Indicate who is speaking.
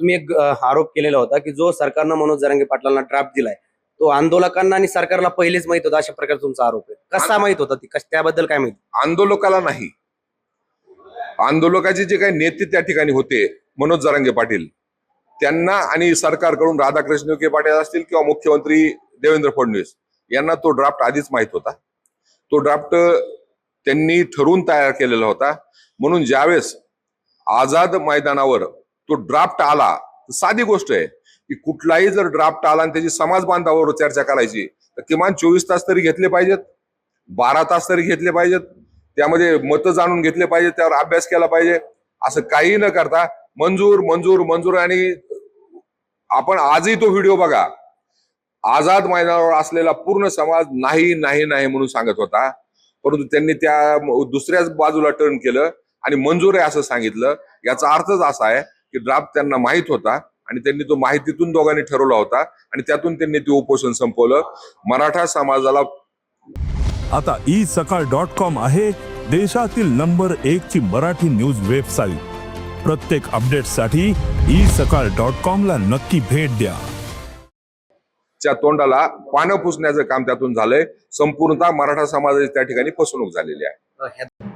Speaker 1: तुम्ही एक आरोप केलेला होता की जो सरकारनं मनोज जरांगे पाटलांना ड्राफ्ट दिलाय तो आंदोलकांना आणि सरकारला पहिलेच माहीत होता अशा प्रकारचा तुमचा आरोप आहे. कसा माहीत होता ती? त्याबद्दल काय माहिती?
Speaker 2: आंदोलकाला नाही. आंदोलकाचे जे काही नेते त्या ठिकाणी होते मनोज जरांगे पाटील त्यांना आणि सरकारकडून राधाकृष्ण विखे पाटील असतील किंवा मुख्यमंत्री देवेंद्र फडणवीस यांना तो ड्राफ्ट आधीच माहीत होता. तो ड्राफ्ट त्यांनी ठरवून तयार केलेला होता. म्हणून ज्यावेळेस आझाद मैदानावर तो ड्राफ्ट आला तर साधी गोष्ट आहे की कुठलाही जर ड्राफ्ट आला आणि त्याची समाज बांधावर चर्चा करायची तर किमान चोवीस तास तरी घेतले पाहिजेत बारा तास तरी घेतले पाहिजेत त्यामध्ये मतं जाणून घेतले पाहिजे त्यावर अभ्यास केला पाहिजे असं काही न करता मंजूर मंजूर मंजूर आणि आपण आजही तो व्हिडिओ बघा. आझाद मैदानावर असलेला पूर्ण समाज नाही नाही नाही म्हणून सांगत होता परंतु त्यांनी त्या दुसऱ्याच बाजूला टर्न केलं आणि मंजूर आहे असं सांगितलं. याचा अर्थच असा आहे की ड्राफ्ट त्यांना माहीत होता आणि त्यांनी तो माहितीतून दोघांनी ठरवला होता आणि त्यातून त्यांनी ते उपोषण संपवलं. मराठा समाजाला
Speaker 3: आता ई सकाळ डॉट कॉम आहे देशातील नंबर एक ची मराठी न्यूज वेबसाईट प्रत्येक अपडेटसाठी ई सकाळ डॉट कॉम ला नक्की भेट द्या.
Speaker 2: च्या तोंडाला पानं पुसण्याचं काम त्यातून झालंय. संपूर्णतः मराठा समाजाची त्या ठिकाणी फसवणूक झालेली आहे.